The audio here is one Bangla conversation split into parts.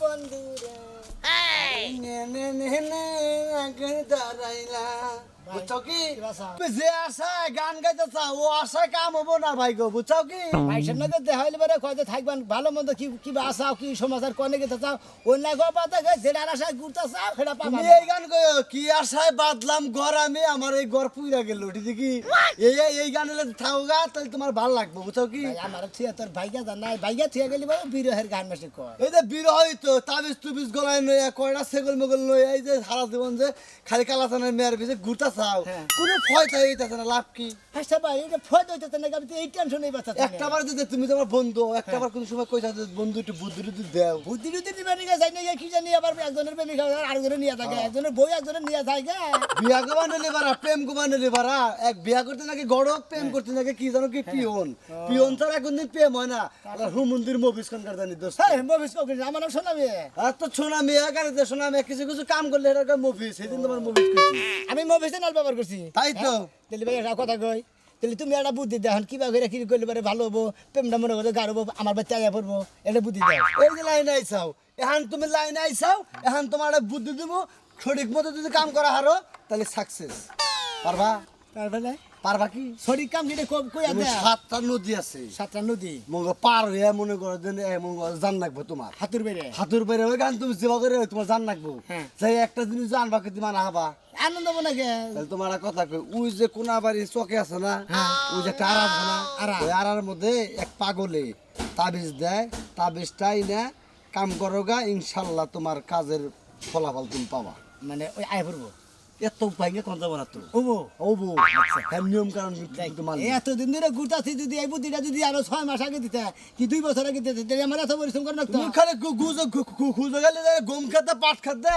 বন্ধুরা। নে নে নে আগে দাঁড়াইলা। বুঝছ কি? কি ভাষা? যে আশায় গান গাইতে চাও ও আশায় কাম হব না ভাই গো বুঝছ কি? পরে কয়তে থাকবেন ভালো মন্দ কি কি আসাও কি সমাচার কনে গেতে চাও? অন্য গো পাতা গে যেটার আশায় ঘুরতে চাও সেটা পাবা এই গান কইও কি আশায় বাদলাম ঘর আমি আমার এই ঘর পুইরা গেল ঠিক কি? এই এই- গান হলে থাও গা তাহলে তোমার ভালো লাগবে বুঝছ কি? আমার থিয়া তোর ভাইগা জান নাই ভাইগা থিয়া গেলি ভাই বিরহের গান বেশি কয়। এই যে বিরহ হইতো তাবিজ তুবিজ গলায় নইয়া কয়টা সেগল মেগল নইয়া এই যে সারা জীবন যে খালি কালাচানের মেয়ের পিছে ঘুরতা চাও হ্যাঁ। কোনো ভয় থাকে হইতাছে না লাভ কি? আচ্ছা ভাই এটা হইতেছে না আমি তো এই টেনশনেই বাঁচা একটা বার যদি তুমি তোমার বন্ধু একটা বার কোন সময় কইতা যে বন্ধু একটু বুদ্ধি টুদ্ধি দেও। বুদ্ধি টুদ্ধি দিবে না কি জানি আবার একজনের প্রেমিক আরেকজনের নিয়ে থাকে একজনের বই একজনের নিয়ে থাকে বিয়া গোবা নিলে বারা প্রেম গোবা নিলে বারা এক বিয়া করতে নাকি গড়ক প্রেম করতে নাকি কি জানো কি পিয়ন? পিয়ন ছাড়া কোনদিন প্রেম হয় না। হুমন্দির মবিস কনকার জানি দোস্ত। হ্যাঁ মবিস আমার নাম শোনাবি আর তো সোনা মেয়া সোনা মেয়া কিছু কিছু কাম করলে এটা মফিস সেদিন তোমার করছি আমি মবিসে নাল ব্যবহার করছি। তাই তো। তাহলে ভাই একটা কথা কই তাহলে তুমি একটা বুদ্ধি দাও কিবা করে কি করলে পারে ভালো হব প্রেমটা মনে করো গাড়বো আমার বাচ্চা আয়া পড়ব এটা বুদ্ধি দাও। এই যে লাইন আইসাও এখন তুমি লাইন আইসাও এখন তোমার একটা বুদ্ধি দিব সঠিক মতো যদি কাম করা হারো তাহলে সাকসেস পারবা? তারপরে পারবা কি? শরীর কাম কিনে কই কই আছে সাতটা নদী আছে। সাতটা নদী? করো পার হয়ে মনে করো যে জান রাখব তোমার। হাতুর বেড়ে হাতুর বাইরে ওই গান তুমি সেবা করে তোমার জান রাখব হ্যাঁ। যাই একটা জিনিস জানবা কি তোমার হাবা। আনন্দ মনে গে তাহলে তোমার কথা কই ওই যে কোনা বাড়ি চকে আছে না ওই যে আড়া আছে না। ওই আড়ার মধ্যে এক পাগলে তাবিজ দেয় তাবিজটাই না কাম করো গা ইনশাল্লাহ তোমার কাজের ফলাফল তুমি পাবা। মানে ওই আয় পড়ব এত উপায় কোন যাব না তো। ওবো ওবো হ্যাঁ নিয়ম কারণ মানবি এতদিন ধরে ঘুরতাছি যদি এই বুদ্ধিটা যদি আরও ছয় মাস আগে দিতে কি দুই বছর আগে দিতে তাহলে আমার এত পরিশ্রম করে তুমি খালি গুজো খুঁজে গেলে গম খেতে পাট খেতে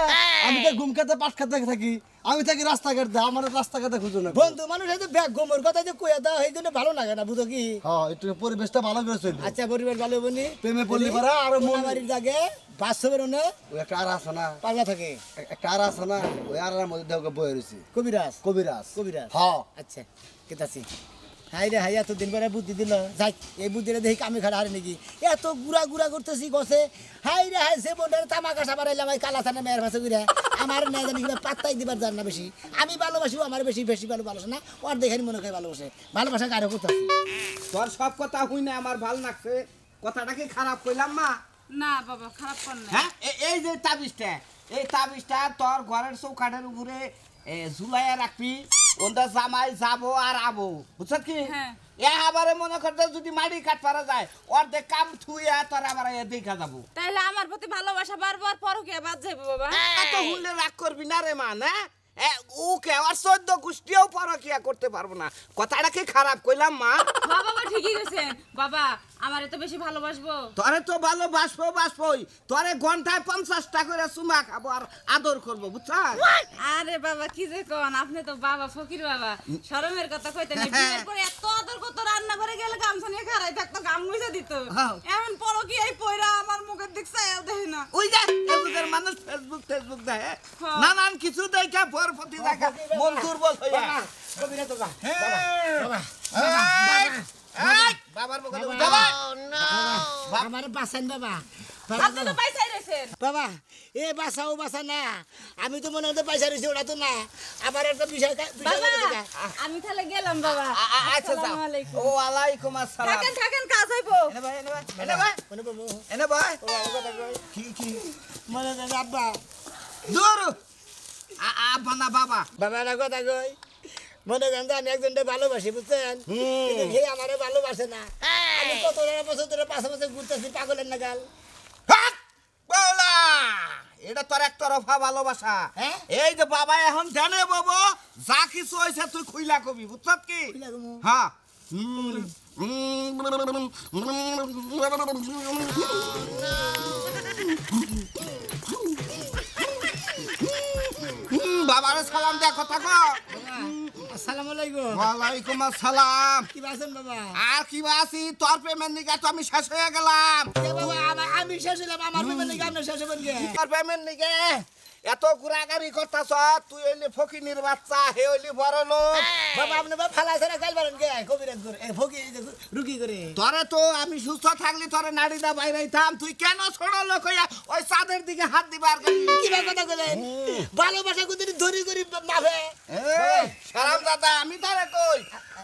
আমি তো গম খেতে পাট খেতে থাকি। আমি থাকি রাস্তাঘাট দে আমার রাস্তাঘাটে খুঁজো না বন্ধু মানুষ এই যে ব্যাগ গোমর কথা যে কইয়া দাও এই জন্য ভালো লাগে না বুঝো কি? হ্যাঁ একটু পরিবেশটা ভালো করে চলবে। আচ্ছা পরিবার ভালো বনি প্রেমে পড়লি পারা আরও মন বাড়ির জাগে বাস্তবের অনে ওই একটা আর আছে না। পাগলা থাকে। একটা আর আছে না ওই আর মধ্যে দেওয়া বয়ে রয়েছে। কবিরাজ? কবিরাজ। কবিরাজ? হ্যাঁ। আচ্ছা কেতাছি হাই রে হাই এতদিন পরে বুদ্ধি দিল। যাই এই বুদ্ধিটা দেখি কামে খাড়া হারে নাকি। এত গুড়া গুড়া করতেছি গছে। হাই রে হাই সে বোনের তামাকা সাবার এলাম কালা থানা মেয়ের ভাষা ঘুরে। আমার না জানি কিনা পাত্তাই দিবার জান না বেশি। আমি ভালোবাসি আমার বেশি বেশি ভালো ভালোবাসে না। ওর দেখে মনে করে ভালোবাসে। ভালোবাসা কারও কথা তোর সব কথা শুই না আমার ভালো লাগছে। কথাটা কি খারাপ কইলাম মা? না বাবা খারাপ কর না। হ্যাঁ? এই যে তাবিজটা এই তাবিজটা তোর ঘরের চৌকাঠের উপরে এ, ঝুলাইয়া রাখবি। ওন্দা জামাই যাব আর আবো বুঝছ কি? হ্যাঁ। এ আবারে মনে করতে যদি মাটি কাট পারা যায় অর্ধেক কাম থুইয়া তোর আবার এ দেখা যাব। তাইলে আমার প্রতি ভালোবাসা বারবার পরকে বাদ যাইবো বাবা। এত হুললে রাগ করবি না রে মা না? ওকে আর চোদ্দ গোষ্ঠীও পরকিয়া করতে পারব না। কথাটা কি খারাপ কইলাম মা? বাবা বাবা ঠিকই গেছেন বাবা আমার এত বেশি ভালোবাসবো। তোরে তো ভালো বাসবো বাসবই। তোরে ঘন্টায় পঞ্চাশটা করে চুমা খাব আর আদর করব বুঝছাস? আরে বাবা কি যে কোন? আপনি তো বাবা ফকির বাবা। শরমের কথা কইতেন এই বিয়ের পরে এত আদর কত রান্না করে গেলে গামছা নিয়ে খারাই থাকতো গাম মুইছে দিত। হ্যাঁ। এখন পরো কি এই পয়রা আমার মুখের দিক চাইও দেখে না। ওই যে মানুষ ফেসবুক ফেসবুক দেখে। হ্যাঁ। নানান কিছু দেখা পর প্রতি দেখা মন দুর্বল হয়ে বাবার বাসান বাবা বাবা। এ বাসা ও বাসা না। আমি তো মনে হতে পয়সা রয়েছি ওরা তো না। আমার একটা বিষয়। আমি তাহলে গেলাম বাবা। আচ্ছা যাও আসসালামু আলাইকুম। ও আলাইকুম আসসালাম। থাকেন থাকেন কাজ হইবো। এনে ভাই এনে ভাই এনে ভাই। এনে ভাই। কি কি? মনে দেখো আব্বা। দূর আ- আব্বা না বাবা। বাবা একটা কথা কই? মনে করেন আমি একজনকে ভালোবাসি বুঝছেন? কিন্তু সে আমারে ভালোবাসে না। আমি কত বছর ধরে পাশে পাশে ঘুরতেছি পাগলের নাগাল হাট! এটা তোর এক তরফা ভালোবাসা। হ্যাঁ? এই যে বাবা এখন জানে বাবু যা কিছু হয়েছে তুই খুইলা কবি বুঝছ কি? খুইলা কমু। বাবারে সালাম দেখো থাকো আসসালামু আলাইকুম। ওয়ালাইকুম আসসালাম। কি আছেন বাবা? আর কি আছি? তোর পেমেন্ট নিকা তো আমি শেষ হয়ে গেলাম। বাবা আমি শেষ হলাম আমার পেমেন্ট নাকি আমি শেষ হবেন তোর পেমেন্ট নিকে এত ঘুরাঘুরি করতাছ তুই হইলি ফকিনির বাচ্চা হে হইলি বড় লোক। বাবা আপনি বাবা ফালাই ছাড়া গাইল পারেন গে কবির একবার এ ফকি রুকি করে। তোরে তো আমি সুস্থ থাকলে তোরে নাড়িদা বাইরাইতাম তুই কেন ছোট লোক হইয়া ওই চাঁদের দিকে হাত দিবার গেলি কি বা কথা কইলেন ভালোবাসা কোনদিন ধরি করি মাফে? সারাম দাদা আমি তারে কই?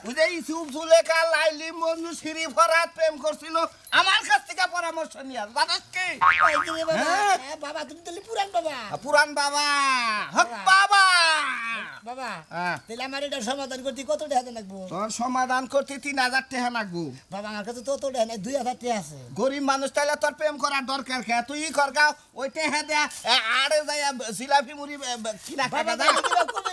ওই যে ইসুফ সুলেখা লাইলি মঞ্জু সিঁড়ি ফরাত প্রেম করছিল। আমার কাছ থেকে পরামর্শ নিয়ে জানাস কি? ওই যে রে বাবা। এ বাবা তুমি তো পুরান বাবা। পুরান বাবা। হক বাবা। বাবা। তাহলে আমার এটা সমাধান করতে কত টাকা লাগবো? তোর সমাধান করতে তিন হাজার টাকা লাগবো। বাবা আমার কাছে তো তো টাকা নাই দুই হাজার টাকা আছে। গরিব মানুষ তাহলে তোর প্রেম করার দরকার খেয়ে তুই কর গা ওই টেহা দেয়া আড়ে যাই জিলাপি মুড়ি কিনা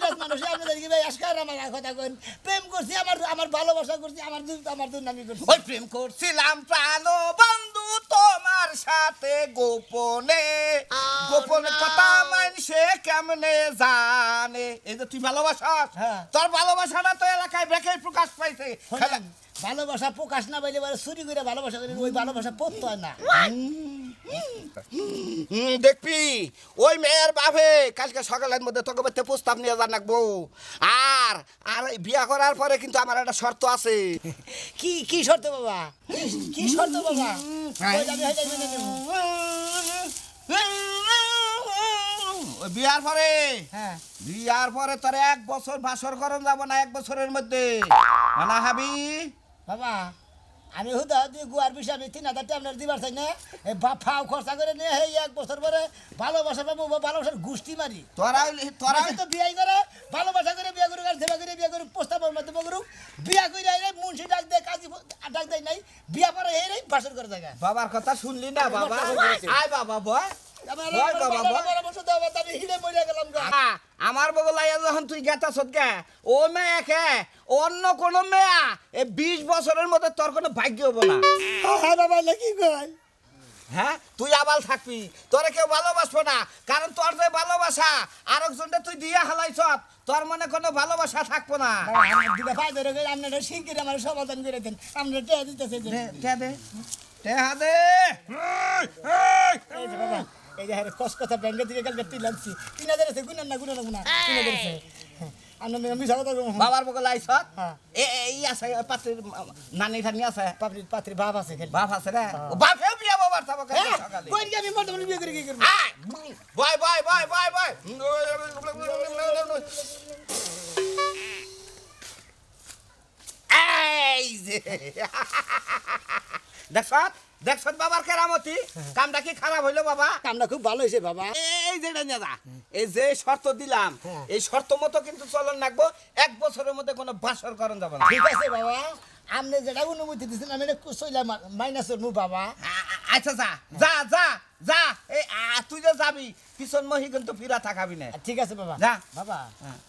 কবিরাজ মানুষ আপনাদের কি ভাই আজকাল আমার কথা কইন। প্রেম করছি আমার আমার ভালোবাসা করছি আমার দুধ আমার দুধ নামি করছি। ওই প্রেম করছিলাম প্রাণ বন্ধু তোমার সাথে গোপনে। গোপনে কথা মানছে কেমনে জানে? এই যে তুই ভালোবাসাস হ্যাঁ। তোর ভালোবাসাটা তো এলাকায় বেখে প্রকাশ পাইছে। ভালোবাসা প্রকাশ না পাইলে চুরি করে ভালোবাসা করে ওই ভালোবাসা পড়তে না। দেখবি? ওই মেয়ের বাপে কালকে সকালের মধ্যে তোকে বাড়িতে প্রস্তাব নিয়ে যান রাখব আর আর বিয়া করার পরে কিন্তু আমার একটা শর্ত আছে। কি কি শর্ত বাবা? কি- শর্ত বাবা? হ্যাঁ। বিয়ার পরে? হ্যাঁ। বিয়ার পরে তোর এক বছর বাসর করন যাব না এক বছরের মধ্যে। মানা হাবি বাবা আমি হুদা দিয়ে গুয়ার বিষয় আমি তিন হাজার টাকা আপনার দিবার চাই না। এই বাপাও খরচা করে নিয়ে এই এক বছর পরে ভালোবাসা পাবো বা ভালোবাসার গুষ্টি মারি। তোরা তোরা তো বিয়াই করে ভালোবাসা করে বিয়া করুক আর সেবা করে বিয়া করুক প্রস্তাবের মাধ্যমে করুক। বিয়া করে আইলে মুন্সি ডাক দেয় কাজী ডাক দেয় নাই বিয়া পরে এই বাসর করে জায়গা। বাবার কথা শুনলি না বাবা। আয় বাবা বয়। আমার বাবা বাবা, বগলাইয়া যখন তুই গেতা সদকে ও মেয়েকে অন্য কোন মেয়া এ বিশ বছরের মধ্যে তোর কোনো ভাগ্য হব না। হ্যাঁ বাবা নাকি কয়? হ্যাঁ তুই আবাল থাকবি তোরে কেউ ভালোবাসবো না কারণ তোর যে ভালোবাসা আরেকজনটা তুই দিয়ে হালাইছ তোর মনে কোনো ভালোবাসা থাকব না। বাবা, আপনারা শিগগির আমার সমাধান করে দেন। আপনারা টেয়া দিতেছে যে। দে, দে। দে দে এই যে হ্যাঁ কস কথা ব্যাংকে থেকে কালকে তিন লাগছি তিন হাজার আছে গুণান না গুণান না গুণা তিন হাজার আছে হ্যাঁ, আপনার আমি বাবার হ্যাঁ। এ এই আছে পাত্রীর নানি ঠানি আছে? পাত্রী বাপ আছে বাপ আছে রে ও বাপেও বিয়া বাবার সকালে? আমি মোটা বিয়ে করে কি করব? বয় বয় বয় বয় বয়! এই যে! দেখছত বাবার কেরামতি? কামটা কি খারাপ হইল বাবা? কামটা খুব ভালো হয়েছে বাবা। এই যে দাদা এই যে শর্ত দিলাম হ্যাঁ। এই শর্ত মতো কিন্তু চলন রাখব এক বছরের মধ্যে কোনো বাসর করণ যাবে না। ঠিক আছে বাবা। আপনি যেটা অনুমতি দিচ্ছেন আমি সইলা মাইনাসের মু বাবা। আচ্ছা যা যা যা যা। এই তুই যে যাবি পিছন মহি কিন্তু ফিরা থাকাবি না। ঠিক আছে বাবা। যা। বাবা হ্যাঁ।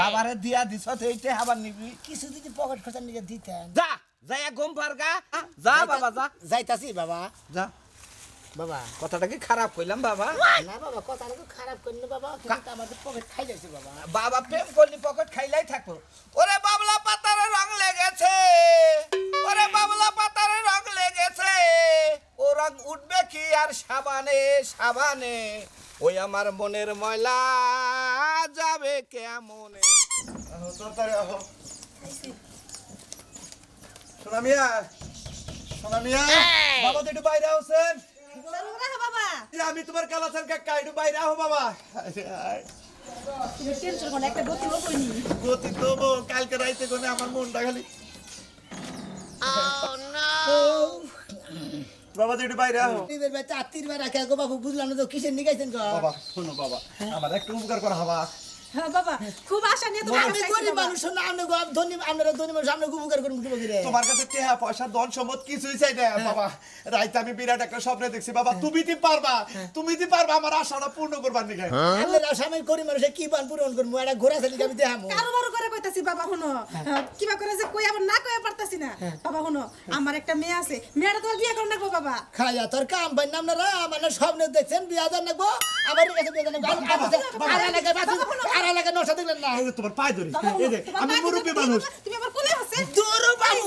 বাবারে দিয়া দিছ এইটা আবার নিবি। কিছু যদি পকেট খরচা নিয়ে দিতেন। যা যাইয়া গম পারগা যা বাবা যা। যাইতাছি বাবা। যা। বাবা। কথাটা কি খারাপ কইলাম বাবা? না বাবা কথা তো খারাপ করেন বাবা। কিন্তু আমাদের পকেট খাই যাচ্ছে বাবা। বাবা প্রেম করলি পকেট খাইলাই থাকব। ওরে বাবলা পাতারে রং লেগেছে। ওরে বাবলা পাতারে রং লেগেছে। ও রং উঠবে কি আর সাবানে সাবানে? ওই আমার মনের ময়লা যাবে কেমনে? তাড়াতাড়ি আহো। বাবা তো একটু বাইরে আছেন। বাবা। আমি তোমার কালাচার কাকা একটু বাইরে আহো বাবা। টেনশন করে একটা গতি তো কালকে রাইতে কোনে আমার মনটা খালি। বাবা তো একটু বাইরে আহো। এবার বাচ্চা আত্মীর বার রাখে গো বাবু বুঝলাম না তো কিসের নিগাইছেন গো? বাবা শোনো বাবা আমার একটু উপকার করা হবা। বাবা খুব আশা নিয়ে তোমার আমি গরিব মানুষ না আপনি ধনী আপনারা ধনী মানুষ আপনি উপকার করুন কি তোমার কাছে টেহা পয়সা ধন সম্পদ কিছুই চাই না বাবা রাইতে আমি বিরাট একটা স্বপ্ন দেখছি বাবা তুমি কি পারবা তুমি কি পারবা আমার আশাটা পূর্ণ করবার নিকে আপনারা সামনে গরিব মানুষে কি পান পূরণ করব একটা ঘোরা ছেলে আমি দেখাবো কারও করে কইতাছি বাবা শুনো কিবা করে যে কই আবার না কই পারতাছি না বাবা শুনো আমার একটা মেয়ে আছে মেয়েটা তোমার বিয়ে করে রাখব বাবা খায়া তোর কাম পাই না আপনারা মানে স্বপ্নে দেখছেন বিয়া দেন নাকবো আমার কাছে বিয়া দেন আর আর এলাকায় নশা দেখলেন না এই যে তোমার পায়ে ধরি এই যে আমি মুরব্বী মানুষ। তুমি আমার কোলে আছে? দূর বাবু।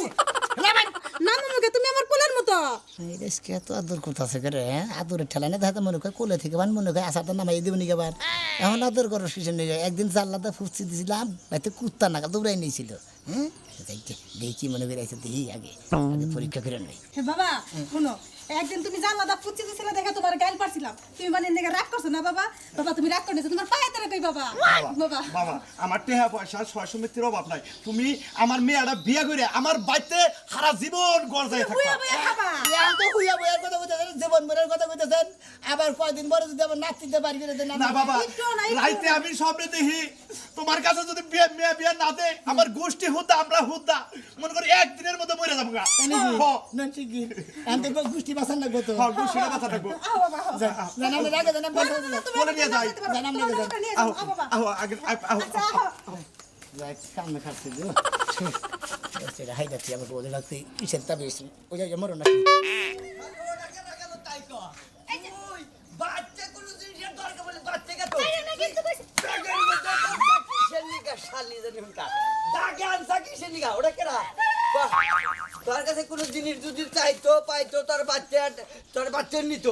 না তুমি আমার কোলের মতো। এত আদর করতেছে করে আদরের ঠেলা না দেখা মনে করে কোলে থেকে বান মনে করে আসাটা নামাই দিব নি আবার? এখন আদর করো শেষে নিয়ে একদিন জানলাতে ফুসছি দিয়েছিলাম হয়তো কুত্তা নাকা দৌড়াই নিয়েছিল। হ্যাঁ দেখি মনে করে দেখি আগে। আগে পরীক্ষা করে নেই। বাবা শুনো একদিন তুমি জানলাটা ফুচি দিছিলে দেখে তোমার গাইল পারছিলাম। তুমি মানে এনেকে রাগ করছ না বাবা? বাবা তুমি রাগ করেছ তোমার পায়ে তারা কই বাবা? বাবা বাবা। আমার টেহা পয়সা ছয় সমিতির অভাব নাই। তুমি আমার মেয়েটা বিয়ে করে আমার বাড়িতে সারা জীবন বুয়া থাকবা। এখন তো হুইয়া বইয়ার কথা কইতেছেন জীবন মনের কথা কইতেছেন। আবার কয়দিন পরে যদি আবার নাচতে পারি করে দেন না বাবা রাইতে আমি স্বপ্নে দেখি তোমার কাছে যদি বিয়ে মেয়ে বিয়ে না দে আমার গোষ্ঠী হুদ্দা আমরা হুদ্দা মনে করি একদিনের মধ্যে মরে যাব গা। হ, না ঠিকই এখন তো গোষ্ঠী বাসান না গত হ, গোষ্ঠীটা বাঁচা আও। জানাম না রাগে জানাম হয়ে বলে নিয়ে যাই। জানাম আহ আহ আগে আহ, আহ, আচ্ছা খাচ্ছে গো। সেটা হাই যাচ্ছি আমাকে ওদের কিসের ওই মরো না শালি জানি দাগে আনসা ওটা কেডা বাহ, তোর কাছে কোনো জিনিস যদি চাইতো পাইতো তোর বাচ্চা তোর বাচ্চা নিত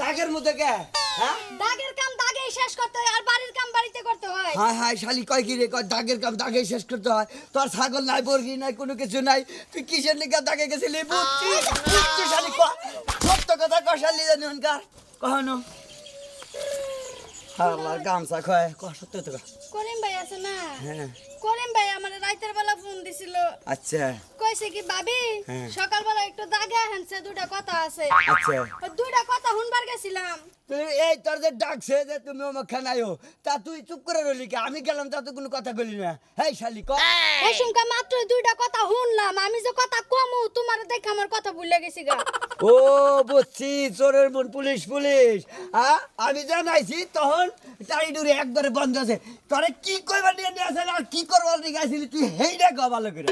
দাগের মধ্যে কে? হ্যাঁ? দাগের কাম দাগেই শেষ করতে হয় আর বাড়ির কাম বাড়িতে করতে হয়। হাই হাই শালি কয় কি রে কয় দাগের কাম দাগে শেষ করতে হয়। তোর ছাগল নাই বর্গি নাই কোনো কিছু নাই তুই কিসের লিগা দাগে গেছিলি? বুঝছি বুঝছি শালি সত্য কথা ক শালি জানি হুনকার গামছা কয় ক সত্য তো করিম ভাই আছে না? হ্যাঁ। করিম ভাই আমার রাতের বেলা ফোন দিছিল। আচ্ছা। কইছে কি ভাবি হ্যাঁ। সকালবেলা একটু দাগে হানছে দুটা কথা আছে। আচ্ছা। দুইটা কথা শুনবার গেছিলাম। তুই এই তোর যে ডাকছে যে তুমি আমার খানাইও তা তুই চুপ করে রইলি কি? আমি গেলাম তা তো কোনো কথা বলি না। হেই শালি ক? এই সুমকা মাত্র দুইটা কথা শুনলাম। আমি যে কথা কমু তোমার দেখে আমার কথা ভুলে গেছি গা। ও বুঝছি চোরের মন পুলিশ পুলিশ। হ্যাঁ আমি জানাইছি তখন টাড়ি ডুরি একবারে বন্ধ আছে। তোরে কি কইবার নিয়ে নিয়ে আসলে আর কি করবার নিয়ে গেছিলি তুই হেইটা গো ভালো করে?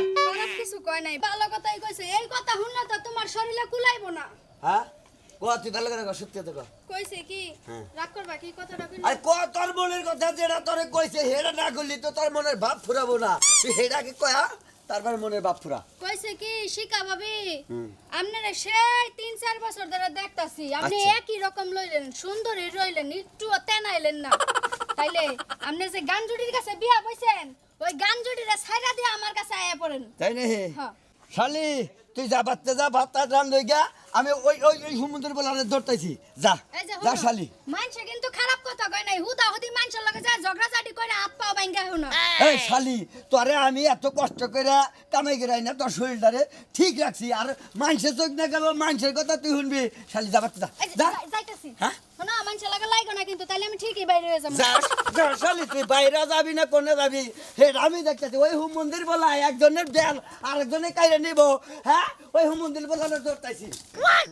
কিছু কয় নাই ভালো কথাই কইছে। এই কথা শুনলে তো তোমার শরীরে কুলাইবো না। হ্যাঁ? ক তুই ভালো করে সত্যি তো কইছে কি? হ্যাঁ। রাগ করবা কি কথাটা কইলে? আর ক তোর মনের কথা যেটা তোরে কইছে হেটা না করলি তো তোর মনের ভাব ফুরাবো না। তুই হেটাকে কয়া তারপর মনের বাপ ফুরা। কইছে কি শিকা ভাবি আপনারা সেই তিন চার বছর ধরে দেখতাছি আপনি আচ্ছা। একই রকম লইলেন সুন্দরই রইলেন একটু তেনাইলেন না। তাইলে আপনি যে গানজুড়ির কাছে বিয়া বইছেন ওই গানজুড়ির ছাইরা দিয়ে আমার কাছে আয়া পড়েন। তাই না হ্যাঁ। শালি তুই যা বাচ্চা যা ভাতটা রান লই গা আমি ওই ওই ওই সমুদ্র বলারে ধরতাইছি যা যে যা শালি। মানসে কিন্তু খারাপ কথা কয় নাই। হুদা হুদি মানুষের লগে যায় ঝগড়াঝাটি করে হাত পা ভাঙ্গা হুনো এই শালি তোরে আমি এত কষ্ট করে কামাই করে না তোর শরীরটারে ঠিক রাখছি। আর মানুষের চোখ না গেল মানুষের কথা তুই শুনবি। শালি যা বাচ্চা যা যাইতাছি। হ্যাঁ? শোনো মানুষের লগে লাইগো না কিন্তু তাইলে আমি ঠিকই বাইরে হয়ে যাব। যা যা শালি তুই বাইরে যাবি না কোনে যাবি? হে আমি দেখতেছি ওই হুম মন্দির বলা একজনের দেল আরেকজনে কাইরে নিব। হ্যাঁ? ওই হুম মন্দির বলা ধরতাইছি হয়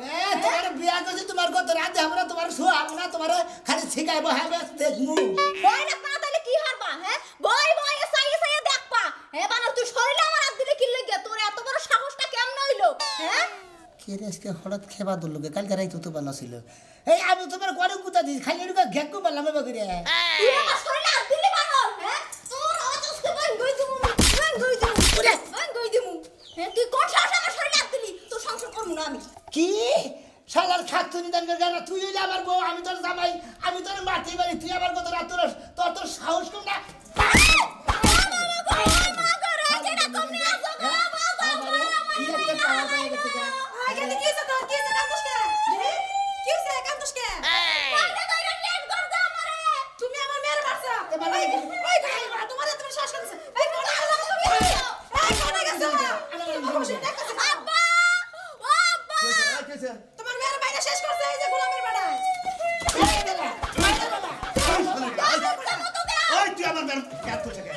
হ্যাঁ? শিখাইবো হ্যাঁ বেশ দেখমু বই কি হারবা, হ্যাঁ? বই বই সাইয়ে সাইয়ে দেখবা। হ্যাঁ, বানর, তুই শরীরে আমার হাত দিলে কি? তোর এত বড় সাহসটা কেমনে হইল, হ্যাঁ? কে রে আজকে হঠাৎ খেবা দল লোকে কালকে রাইতে তো বানা ছিল এই আমি তোমার করে গুতা দিস খালি এরকম ঘেকু পারলাম এবার করে। হ্যাঁ? হ্যাঁ, না। কি? শালার খাচ্ছ নিদান করে গেল। তুই হইলে আমার বউ আমি তোর জামাই আমি তোর মারতেই পারি তুই আমার কত রাত তোর তোর তোর সাহস কম না? কি একটা পাওয়া পাওয়া গেছে গা। এখানে কি হইছে তোর? কি হইছে কান্দুসকে? হ্যাঁ? কি হইছে কান্দুসকে? তুমি আমার মেয়ের মারছো। এবার এই, এই- এই, এই, তোমার এত বড় সাহস করছে। এই, কোন আল্লাহ তুমি? এই, কোথায় গেছো? আমার বসে দেখতেছে। তোমার মেয়ের বাইরে শেষ করছে এই যে গোলামের বেড়ায়। ওই তুই আমার মেয়ের করছে কে?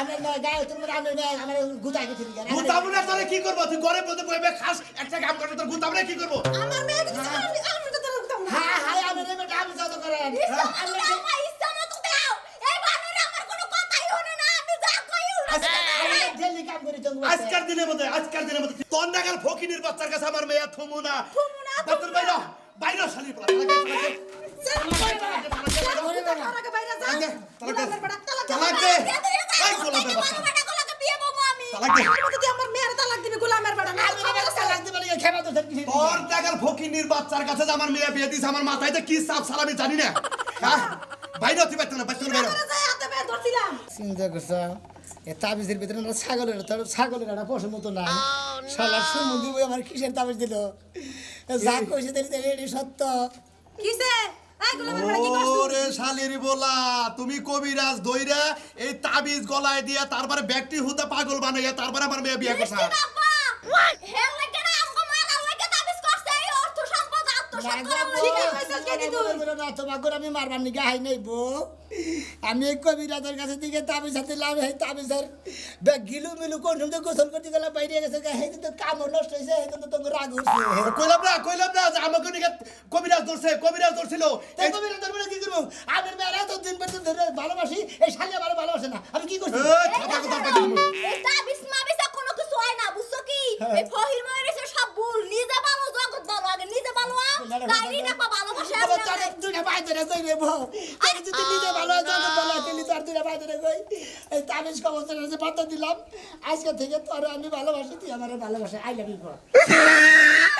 আমার নয় গায়ে তোর আমার নয় আমার গুতাই গেছে গুতাবো না তোরে কি করব? তুই ঘরে বসে বসে খাস একটা কাম করে তোর গুতাবো না কি করব? আমার মেয়ে কিছু করে, আমি তো তোর উঠতাম না। হ্যাঁ হ্যাঁ আমি রে বেটা আমি যত করে ডেলি কাম করি তো আজকের দিনের মধ্যে আজকের দিনের মধ্যে তোর নাগাল ফকিনির বাচ্চার কাছে আমার মেয়ে থমু না বাইরে বাইরে শালি আমার বাচ্চার কাছে যে আমার মেয়ে বিয়ে দিছে আমার মাথায় কি সাপ সালামি জানি না। হ্যাঁ? বাইরে বাইরে চিন্তা করছ? এ তাবিজের ভিতরে একটা ছাগলের তার ছাগলের একটা পশুর মতো না শালা সুমন্দির বই আমার কিসের তাবিজ দিল? যা কইছে তাই তাহলে এটি সত্য। কিসে? ওরে শালির বলা তুমি কবিরাজ দইরা এই তাবিজ গলায় দিয়া তারপরে ব্যক্তি হুদা পাগল বানাইয়া তারপরে আমার মেয়ে বিয়ে করছে। তোমাকে আমি মারবার নিকে হাই নাই বউ। আমি এই কবিরাজের কাছে দিকে তাবিজ হাতে লাভ এই তাবিজের গিলু মিলু কোন সময় গোসল করতে গেলে বাইরে গেছে সেই তো কামও নষ্ট হয়েছে সেই তো তোকে রাগ হচ্ছে। কইলাম না কইলাম না আমাকে নিকে কবিরাজ ধরছে কবিরাজ ধরছিল। তাই কবিরাজ ধরবে কি করব? আমি মেয়েরা তো দিন পর দিন ধরে ভালোবাসি এই শালিয়া ভালো ভালোবাসে না। আমি কি করছি? এই এই তাবিজ মাবিজ কোনো কিছু হয় না বুঝছ কি? এই ফহির ময়ূরের সব ভুল নিজে ভালো নিজে না ভালোবাসা আবার আছে তোর দুইটা ভাই ধরে কই রে বউ। আমি যদি নিজে ভালো হয় জগৎ ভালো তাহলে তোর দুইটা ভাই ধরে কই এই তাবিজ কবচের কাছে পাতা দিলাম। আজকে থেকে তোর আমি ভালোবাসি তুই আমার ভালোবাসা। I love you